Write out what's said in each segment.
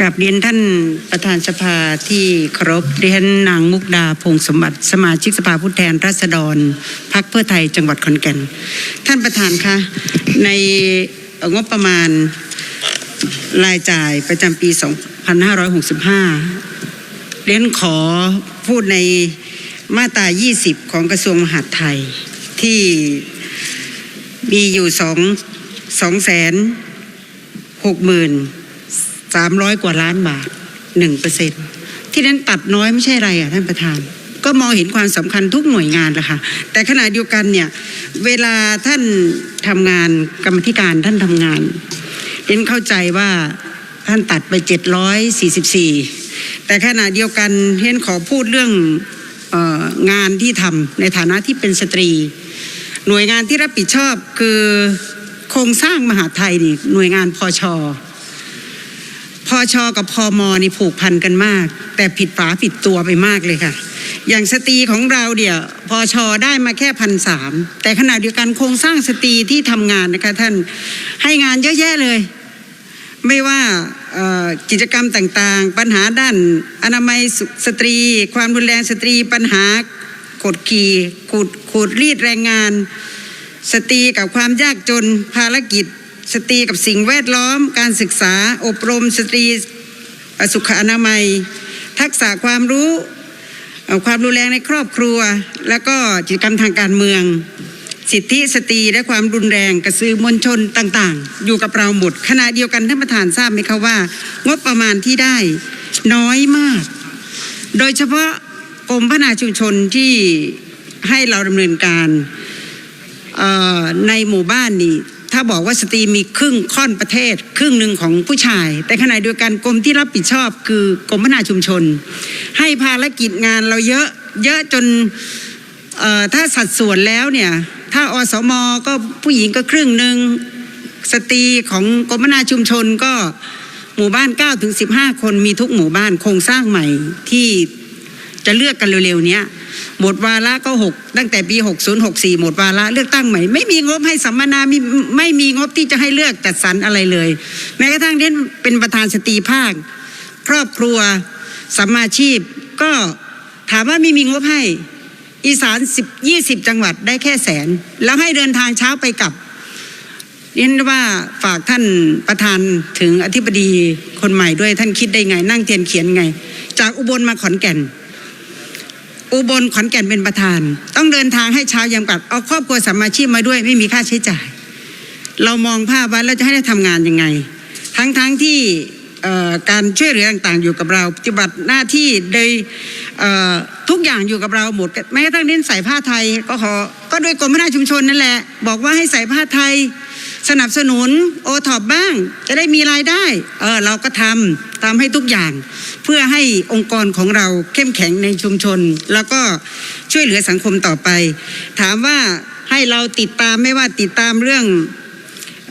กับเรียนท่านประธานสภาที่เคารพเรียนนางมุกดาพงสมบัติสมาชิกสภาผู้แทนราษฎรพักเพื่อไทยจังหวัดขอนแก่น ท่านประธานคะในงบประมาณรายจ่ายประจำปี 2565เรียนขอพูดในมาตรา 20 ของกระทรวงมหาดไทยที่มีอยู่สองสองแสนหกหมื่นสามร้อยกว่าล้านบาทหนึ่งเปอร์เซ็นที่นั้นตัดน้อยไม่ใช่อะไรอะท่านประธาน ก็มองเห็นความสำคัญทุกหน่วยงานแหละค่ะแต่ขณะเดียวกันเนี่ยเวลาท่านทำงานกรรมธิการท่านทำงานเอ็นเข้าใจว่าท่านตัดไปเจ็ดร้อยสี่สิบสี่แต่ขณะเดียวกันเห็นขอพูดเรื่องอองานที่ทำในฐานะที่เป็นสตรี หน่วยงานที่รับผิดชอบคือโครงสร้างมหาไทยนี่หน่วยงานพอชอ พอชอกับพอมอนี่ผูกพันกันมาก แต่ผิดฝาผิดตัวไปมากเลยค่ะ อย่างสตรีของเราเดี๋ยวพอชอได้มาแค่พันสามแต่ขณะเดียวกันโครงสร้างสตรีที่ทำงานนะคะท่านให้งานเยอะแยะเลย ไม่ว่ากิจกรรมต่างๆ ปัญหาด้านอนามัยสสตรี ความรุนแรงสตรี ปัญหากดขี่ขูดขูดรีดแรงงาน สตรีกับความยากจนภารกิจ สตรีกับสิ่งแวดล้อม การศึกษาอบรมสตรีสุขอนามัย ทักษะความรู้ความรุนแรงในครอบครัว แล้วก็กิจกรรมทางการเมือง สิทธิสตรีและความรุนแรงกระสือมวลชนต่าง ๆ อยู่กับเราหมดขณะเดียวกันท่านประธานทราบไหมคะว่า งบประมาณที่ได้น้อยมาก โดยเฉพาะกรมพัฒนาชุมชนที่ให้เราดำเนินการในหมู่บ้านนี่ ถ้าบอกว่าสตรีมีครึ่งค่อนประเทศ ครึ่งหนึ่งของผู้ชาย แต่ขณะเดียวกันกรมที่รับผิดชอบคือกรมพัฒนาชุมชน ให้ภารกิจงานเราเยอะเยอะจนถ้าสัดส่วนแล้วเนี่ยถ้าอสมก็ผู้หญิงก็ครึ่งหนึ่งสตรีของกรมพัฒนาชุมชนก็หมู่บ้าน9ถึง15 คนมีทุกหมู่บ้านโครงสร้างใหม่ที่จะเลือกกันเร็วๆเนี้ย หมดวาระก็หกตั้งแต่ปี 60 64 หมดวาระเลือกตั้งใหม่ ไม่มีงบให้สัมมนามีไม่มีงบที่จะให้เลือกจัดสรรอะไรเลย แม้กระทั่งเด่นเป็นประธานสตรีภาค ครอบครัวสัมมาชีพ ก็ถามว่าไม่มีงบให้อีสาน10 20 จังหวัดได้แค่แสน แล้วให้เดินทางเช้าไปกลับเรียนว่าฝากท่านประธานถึงอธิบดีคนใหม่ด้วยท่านคิดได้ไง นั่งเทียนเขียนไง จากอุบลมาขอนแก่น อุบลขอนแก่นเป็นประธาน ต้องเดินทางให้เช้ายังกลับเอาครอบครัวสามาชีพมาด้วย ไม่มีค่าใช้จ่าย เรามองภาพว่าเราจะให้ได้ทำงานยังไง ทั้งทั้งที่การช่วยเหลือต่างๆอยู่กับเราปฏิบัติหน้าที่โดยทุกอย่างอยู่กับเราหมดแม้กระทั่งเน้นใส่ผ้าไทยก็ขอก็โดยกรมพัฒนาชุมชนนั่นแหละ บอกว่าให้ใส่ผ้าไทย สนับสนุนโอท็อปบ้าง จะได้มีรายได้เออเราก็ทำทำให้ทุกอย่าง เพื่อให้องค์กรของเราเข้มแข็งในชุมชน แล้วก็ช่วยเหลือสังคมต่อไป ถามว่าให้เราติดตามไม่ว่าติดตามเรื่อง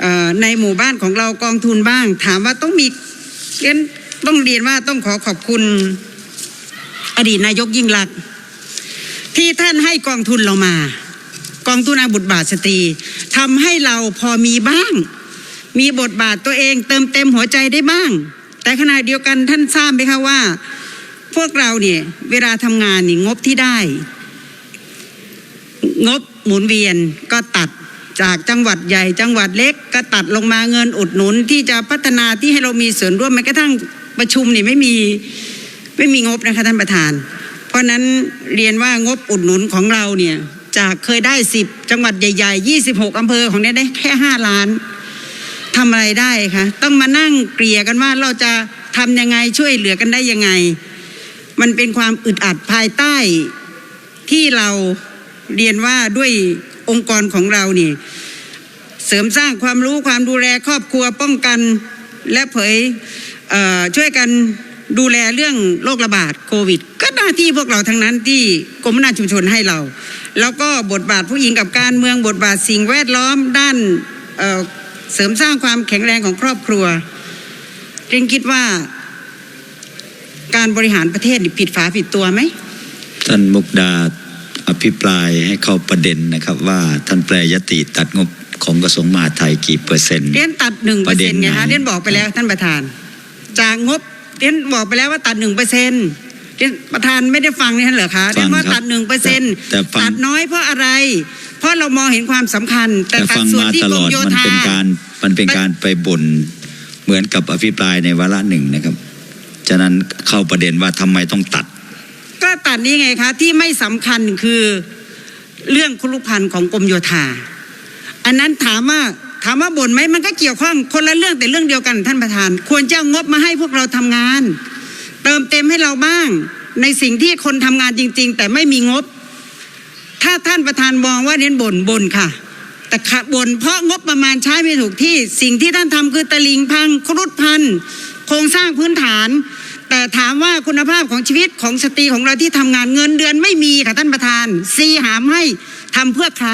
ออในหมู่บ้านของเรากองทุนบ้าง ถามว่าต้องมีเรียนต้องเรียนว่าต้องขอขอบคุณอดีตนายกยิ่งลักษณ์ที่ท่านให้กองทุนเรามา กองทุนอาบุตรบาทสตรี ทำให้เราพอมีบ้าง มีบทบาทตัวเองเติมเต็มหัวใจได้บ้าง แต่ขณะเดียวกันท่านทราบไหมคะว่า พวกเราเนี่ยเวลาทำงานนี่งบที่ได้ งบหมุนเวียนก็ตัดจากจังหวัดใหญ่จังหวัดเล็กก็ตัดลงมาเงินอุดหนุนที่จะพัฒนาที่ให้เรามีส่วนร่วมแม้กระทั่งประชุมนี่ไม่มีไม่มีงบนะคะท่านประธาน เพราะฉะนั้นเรียนว่างบอุดหนุนของเราเนี่ย จากเคยได้สิบจังหวัดใหญ่ๆยี่สิบหกอำเภอของเนี้ยได้แค่ห้าล้านทำอะไรได้คะต้องมานั่งเกลี่ยกันว่าเราจะทำยังไงช่วยเหลือกันได้ยังไง มันเป็นความอึดอัดภายใต้ที่เราเรียนว่าด้วยองค์กรของเรานี่ เสริมสร้างความรู้ความดูแลครอบครัวป้องกันและเผยช่วยกันดูแลเรื่องโรคระบาดโควิด หน้าที่พวกเราทั้งนั้นที่กรมพัฒนาชุมชนให้เรา แล้วก็บทบาทผู้หญิงกับการเมืองบทบาทสิ่งแวดล้อมด้านเอ่อเสริมสร้างความแข็งแรงของครอบครัวเรนคิดว่าการบริหารประเทศนี่ผิดฝาผิดตัวไหมท่านมุกดาอภิปรายให้เข้าประเด็นนะครับ ว่าท่านแปรยติตัดงบของกระทรวงมหาดไทยกี่เปอร์เซ็นต์เรียนตัดหนึ่งเปปอร์ระเด็เซ็นนต์ไงไหนคะเรียนบอกไปแล้วท่านประธาน จากงบเรียนบอกไปแล้วว่าตัดหนึ่งเปอร์เซ็นต์ ประธานไม่ได้ฟังนี่เหรอคะเรียนว่าฟังครับตัดหนึ่งเปอร์เซ็นต์แต่ฟังตัดน้อยเพราะอะไร เพราะเรามองเห็นความสำคัญ แต่แต่ตัดฟังส่วนมาที่ตกลรอมดโยมันธาเป็นการมันเป็นการไปบ่นเหมือนกับอภิปรายในวาระหนึ่งนะครับ ฉะนั้นเข้าประเด็นว่าทำไมต้องตัด ก็ตัดนี้ไงคะ ที่ไม่สำคัญคือเรื่องคุรุพันธ์ของกรมโยธา อันนั้นถามว่าถามว่าบ่นไหมมันก็เกี่ยวข้องคนละเรื่องแต่เรื่องเดียวกันท่านประธาน ควรจะเอางบมาให้พวกเราทำงาน เติมเต็มให้เราบ้าง ในสิ่งที่คนทำงานจริง ๆ แต่ไม่มีงบ ถ้าท่านประธานมองว่าเน้นบ่นบ่นค่ะ แต่ขะบ่นเพราะงบประมาณใช้ไม่ถูกที่ สิ่งที่ท่านทำคือตะลิงพังครุฑพันธ์โครงสร้างพื้นฐาน แต่ถามว่าคุณภาพของชีวิตของสตรีของเราที่ทำงานเงินเดือนไม่มีค่ะท่านประธานซีหามให้ทำเพื่อใคร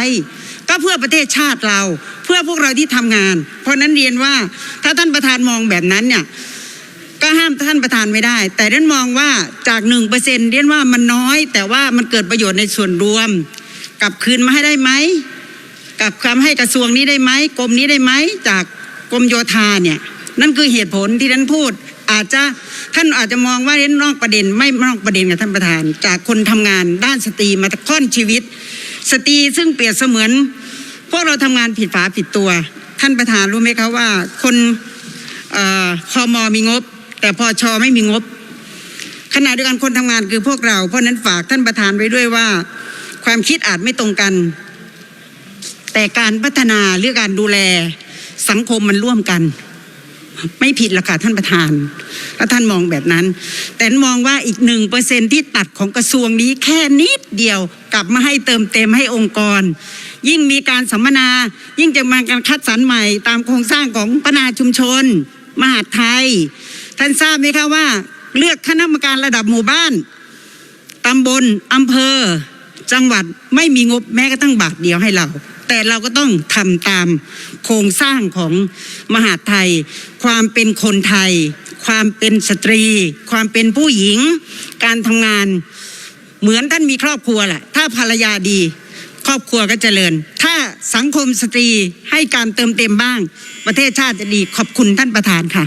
ก็เพื่อประเทศชาติเรา เพื่อพวกเราที่ทำงาน เพราะนั้นเรียนว่าถ้าท่านประธานมองแบบนั้นเนี่ย ห้ามท่านประธานไม่ได้ แต่เรียนมองว่าจากหนึ่งเปอร์เซ็นเรียนว่ามันน้อย แต่ว่ามันเกิดประโยชน์ในส่วนรวม กลับคืนมาให้ได้ไหมกลับคำให้กระทรวงนี้ได้ไหมกรมนี้ได้ไหมจากกรมโยธาเนี่ยนั่นคือเหตุผลที่ท่านพูด อาจจะท่านอาจจะมองว่าเรียนนอกประเด็นไม่นอกประเด็นกับท่านประธาน จากคนทำงานด้านสตรีมาค่อนชีวิต สตรีซึ่งเปรียบเสมือน พวกเราทำงานผิดฝาผิดตัว ท่านประธานรู้ไหมคะว่า คนเอ่อพอมมีงบ แต่พอชอไม่มีงบ ขณะเดียวกันคนทำงานคือพวกเรา เพราะฉะนั้นฝากท่านประธานไว้ด้วยว่า ความคิดอาจไม่ตรงกัน แต่การพัฒนาหรือการดูแลสังคมมันร่วมกัน ไม่ผิดหรอกค่ะท่านประธานถ้าท่านมองแบบนั้น แต่มองว่าอีกหนึ่งเปอร์เซ็นที่ตัดของกระทรวงนี้แค่นิดเดียวกลับมาให้เติมเต็มให้องค์กร ยิ่งมีการสัมมนา ยิ่งจะมาการคัดสรรใหม่ ตามโครงสร้างของปนาชุมชน มหาดไทย ท่านทราบไหมคะว่า เลือกคณะกรรมการระดับหมู่บ้านตำบลอำเภอ จังหวัดไม่มีงบแม้กระทั่งบาทเดียวให้เรา แต่เราก็ต้องทำตามโครงสร้างของมหาไทย ความเป็นคนไทย ความเป็นสตรี ความเป็นผู้หญิง การทำงาน เหมือนท่านมีครอบครัวแหละถ้าภรรยาดี ครอบครัวก็เจริญ ถ้าสังคมสตรีให้การเติมเต็มบ้าง ประเทศชาติจะดีขอบคุณท่านประธานค่ะ